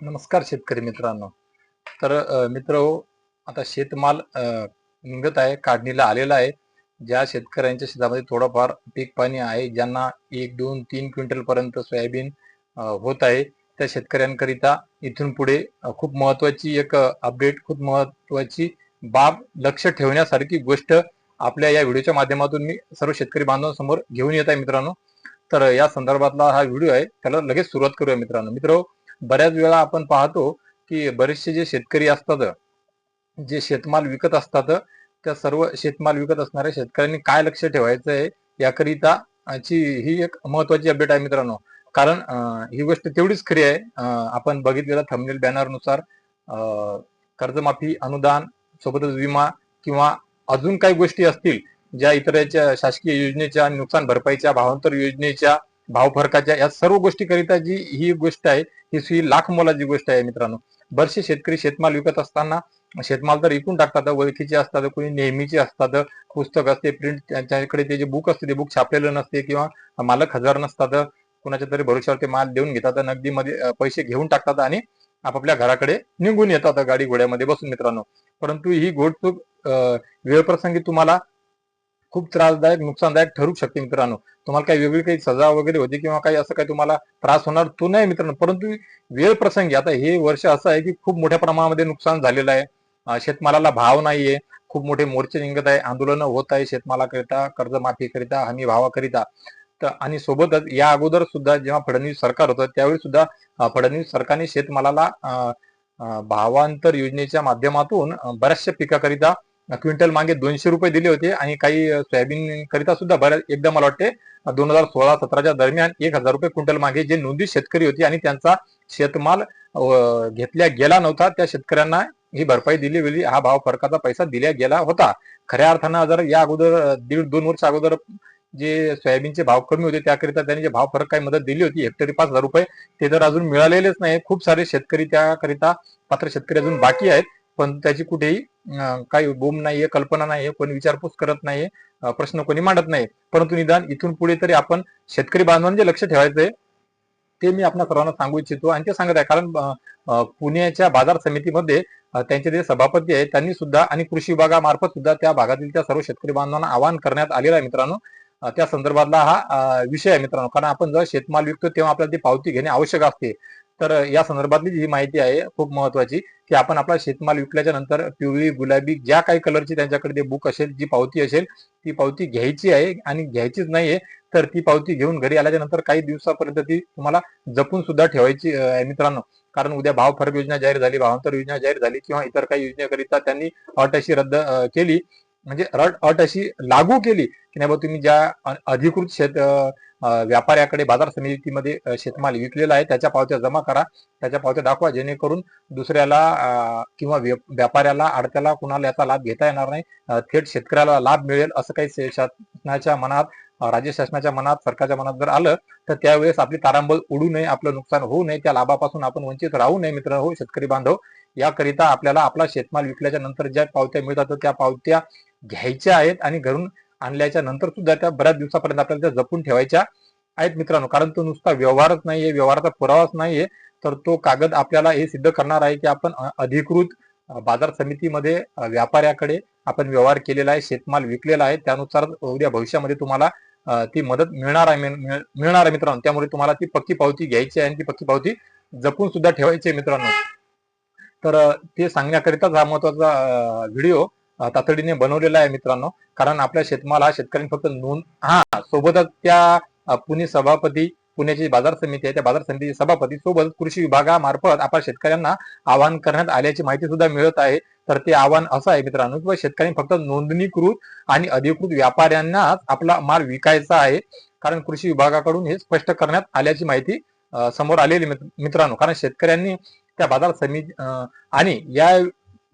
नमस्कार शेतकरी मित्रांनो. तर मित्र हो आता शेतमाल निघत आहे काढणीला आलेला आहे. ज्या शेतकऱ्यांच्या शेतामध्ये थोडंफार पीक पाणी आहे ज्यांना एक दोन तीन क्विंटल पर्यंत सोयाबीन होत आहे त्या शेतकऱ्यांकरिता इथून पुढे खूप महत्वाची एक अपडेट खूप महत्वाची बाब लक्ष ठेवण्यासारखी गोष्ट आपल्या या व्हिडिओच्या माध्यमातून मी सर्व शेतकरी बांधवांसमोर घेऊन येत आहे मित्रांनो. तर या संदर्भातला हा व्हिडिओ आहे त्याला लगेच सुरुवात करूया मित्रांनो. मित्र हो, बऱ्याच वेळा आपण पाहतो की बरेचसे जे शेतकरी असतात जे शेतमाल विकत असतात त्या सर्व शेतमाल विकत असणाऱ्या शेतकऱ्यांनी काय लक्ष ठेवायचं आहे याकरिता ची ही एक महत्वाची अपडेट आहे मित्रांनो. कारण ही गोष्ट तेवढीच खरी आहे. आपण बघितलेला थंबनेल बॅनरनुसार कर्जमाफी अनुदान सोबतच विमा किंवा अजून काही गोष्टी असतील ज्या इतरांच्या शासकीय योजनेच्या नुकसान भरपाईच्या भावांतर योजनेच्या भाव फरकाच्या या सर्व गोष्टीकरिता जी ही गोष्ट आहे ही ही लाख मोलाची गोष्ट आहे मित्रांनो. बरेचसे शेतकरी शेतमाल विकत असताना शेतमाल तर विकून टाकतात ओळखीचे असतात कोणी नेहमीचे असतात पुस्तक असते प्रिंट त्यांच्याकडे ते जे बुक असते ते बुक छापलेलं नसते किंवा मालक हजार नसतात कुणाच्या तरी भरोश्यावर ते माल देऊन घेतात नगदीमध्ये पैसे घेऊन टाकतात आणि आपापल्या घराकडे निघून येतात गाडी घोड्यामध्ये बसून मित्रांनो. परंतु ही गोडचूक वेळ वेळप्रसंगी तुम्हाला खूप त्रासदायक नुकसानदायक ठरू शकते मित्रांनो. तुम्हाला काही वेगळी काही सजा वगैरे होती किंवा काही असं काही तुम्हाला त्रास होणार तो नाही मित्रांनो. परंतु वेळ प्रसंगी आता हे वर्ष असं आहे की खूप मोठ्या प्रमाणामध्ये नुकसान झालेलं आहे. शेतमालाला भाव नाहीये. खूप मोठे मोर्चे निघत आहे. आंदोलनं होत आहे शेतमालाकरिता कर्जमाफीकरिता हमी भावाकरिता तर आणि सोबतच या अगोदर सुद्धा जेव्हा फडणवीस सरकार होतं त्यावेळी सुद्धा फडणवीस सरकारने शेतमालाला भावांतर योजनेच्या माध्यमातून बऱ्याचशा पिकाकरिता क्विंटल मागे दोनशे रुपये दिले होते आणि काही सोयाबीन करिता सुद्धा बऱ्याच एकदा मला वाटते दोन हजार सोळा सतराच्या दरम्यान एक हजार रुपये क्विंटल मागे जे नोंदीत शेतकरी होते आणि त्यांचा शेतमाल घेतल्या गेला नव्हता त्या शेतकऱ्यांना ही भरपाई दिली गेली. हा भाव फरकाचा पैसा दिला गेला होता. खऱ्या अर्थानं जर या अगोदर दीड दोन वर्ष अगोदर जे सोयाबीनचे भाव कमी होते त्याकरिता त्यांनी जे भाव फरक काही मदत दिली होती हेक्टरी पाच हजार रुपये ते तर अजून मिळालेलेच नाही. खूप सारे शेतकरी त्याकरिता पात्र शेतकरी अजून बाकी आहेत पण त्याची कुठेही काही बोंब नाहीये कल्पना नाहीये कोणी विचारपूस करत नाहीये प्रश्न कोणी मांडत नाही परंतु निदान इथून पुढे तरी आपण शेतकरी बांधवांनी जे लक्ष ठेवायचंय ते मी आपल्या सर्वांना सांगू इच्छितो. आणि ते सांगत आहे कारण पुण्याच्या बाजार समितीमध्ये त्यांचे जे सभापती आहेत त्यांनी सुद्धा आणि कृषी विभागामार्फत सुद्धा त्या भागातील त्या सर्व शेतकरी बांधवांना आवाहन करण्यात आलेलं आहे मित्रांनो. त्या संदर्भातला हा विषय आहे मित्रांनो. कारण आपण जेव्हा शेतमाल विकतो तेव्हा आपल्याला ती पावती घेणे आवश्यक असते. तर या संदर्भातली जी माहिती आहे खूप महत्वाची की आपण आपला शेतमाल विकल्याच्या नंतर पिवळी गुलाबी ज्या काही कलरची त्यांच्याकडे ते बुक असेल जी पावती असेल ती पावती घ्यायची आहे आणि घ्यायचीच नाहीये तर ती पावती घेऊन घरी आल्याच्यानंतर काही दिवसापर्यंत ती तुम्हाला जपून सुद्धा ठेवायची आहे मित्रांनो. कारण उद्या भाव फरक योजना जाहीर झाली भावांतर योजना जाहीर झाली किंवा इतर काही योजनेकरिता त्यांनी अट अशी रद्द केली म्हणजे अट अशी लागू केली की नाही बा तुम्ही ज्या अधिकृत शेत व्यापाऱ्याकडे बाजार समितीमध्ये शेतमाल विकलेला आहे. त्याच्या पावत्या जमा करा. त्याच्या पावत्या दाखवा जेणेकरून दुसऱ्याला किंवा व्यापाऱ्याला आडत्याला कुणाला याचा लाभ घेता येणार नाही. थेट शेतकऱ्याला लाभ मिळेल असं काही शासनाच्या मनात राज्य शासनाच्या मनात सरकारच्या मनात जर आलं तर त्यावेळेस आपली तारांबळ उडू नये आपलं नुकसान होऊ नये. त्या लाभापासून आपण वंचित राहू नये मित्र. हो शेतकरी बांधव. याकरिता आपल्याला आपला शेतमाल विकल्याच्या नंतर ज्या पावत्या मिळतात त्या पावत्या घ्यायच्या आहेत आणि घरून आणल्याच्या नंतर सुद्धा त्या बऱ्याच दिवसापर्यंत आपल्याला त्या जपून ठेवायच्या आहेत मित्रांनो. कारण तो नुसता व्यवहारच नाहीये व्यवहाराचा पुरावाच नाहीये. तर तो कागद आपल्याला हे सिद्ध करणार आहे की आपण अधिकृत बाजार समितीमध्ये व्यापाऱ्याकडे आपण व्यवहार केलेला आहे शेतमाल विकलेला आहे. त्यानुसार उद्या भविष्यामध्ये तुम्हाला ती मदत मिळणार आहे मिळणार आहे मित्रांनो. त्यामुळे तुम्हाला ती पक्की पावती घ्यायची आहे आणि ती पक्की पावती जपून सुद्धा ठेवायची आहे मित्रांनो. तर ते सांगण्याकरिताच हा महत्त्वाचा व्हिडिओ तातडीने बनवलेला आहे मित्रांनो. कारण आपल्या शेतमाल हा शेतकऱ्यांनी फक्त नोंद हा सोबतच त्या पुणे सभापती पुण्याची बाजार समिती आहे त्या बाजार समितीचे सभापती सोबत कृषी विभागामार्फत आपल्या शेतकऱ्यांना आवाहन करण्यात आल्याची माहिती सुद्धा मिळत आहे. तर ते आव्हान असं आहे मित्रांनो किंवा शेतकऱ्यांनी फक्त नोंदणीकृत आणि अधिकृत व्यापाऱ्यांनाच आपला माल विकायचा आहे. कारण कृषी विभागाकडून हे स्पष्ट करण्यात आल्याची माहिती समोर आलेली मित्रांनो. कारण शेतकऱ्यांनी त्या बाजार समिती आणि या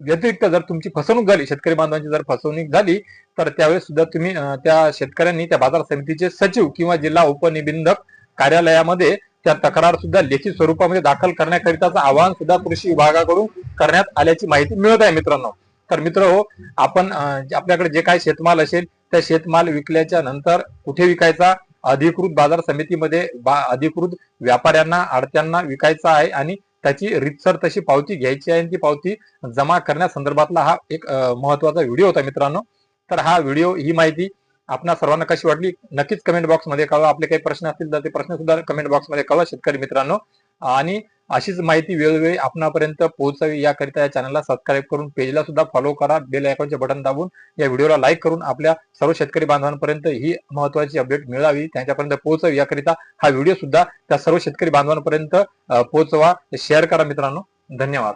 व्यतिरिक्त जर तुमची फसवणूक झाली शेतकरी बांधवांची जर फसवणूक झाली तर त्यावेळेस सुद्धा तुम्ही त्या शेतकऱ्यांनी त्या बाजार समितीचे सचिव किंवा जिल्हा उपनिबंधक कार्यालयामध्ये त्या तक्रार सुद्धा लेखी स्वरूपामध्ये दाखल करण्याकरिताचं आवाहन सुद्धा कृषी विभागाकडून करण्यात आल्याची माहिती मिळत आहे मित्रांनो. तर मित्र हो आपण आपल्याकडे जे काही शेतमाल असेल त्या शेतमाल विकल्याच्या नंतर कुठे विकायचा? अधिकृत बाजार समितीमध्ये बा- अधिकृत व्यापाऱ्यांना आडत्यांना विकायचा आहे आणि त्याची रितसर तशी पावती घ्यायची आहे आणि ती पावती जमा करण्यासंदर्भातला हा एक महत्त्वाचा व्हिडिओ होता मित्रांनो. तर हा व्हिडिओ ही माहिती आपणा सर्वांना कशी वाटली? नक्कीच कमेंट बॉक्समध्ये कळवा. आपले काही प्रश्न असतील तर ते प्रश्न सुद्धा कमेंट बॉक्समध्ये कळवा शेतकरी मित्रांनो. आणि अशीच माहिती वेळोवेळी आपणापर्यंत पोहोचावी. याकरिता या चॅनलला सबस्क्राईब करून पेजला सुद्धा फॉलो करा. बेल आयकॉनचे बटन दाबून या व्हिडिओला लाईक करून आपल्या सर्व शेतकरी बांधवांपर्यंत ही महत्वाची अपडेट मिळावी त्यांच्यापर्यंत पोहोचावी. याकरिता हा व्हिडिओ सुद्धा त्या सर्व शेतकरी बांधवांपर्यंत पोहोचवा. शेअर करा मित्रांनो. धन्यवाद.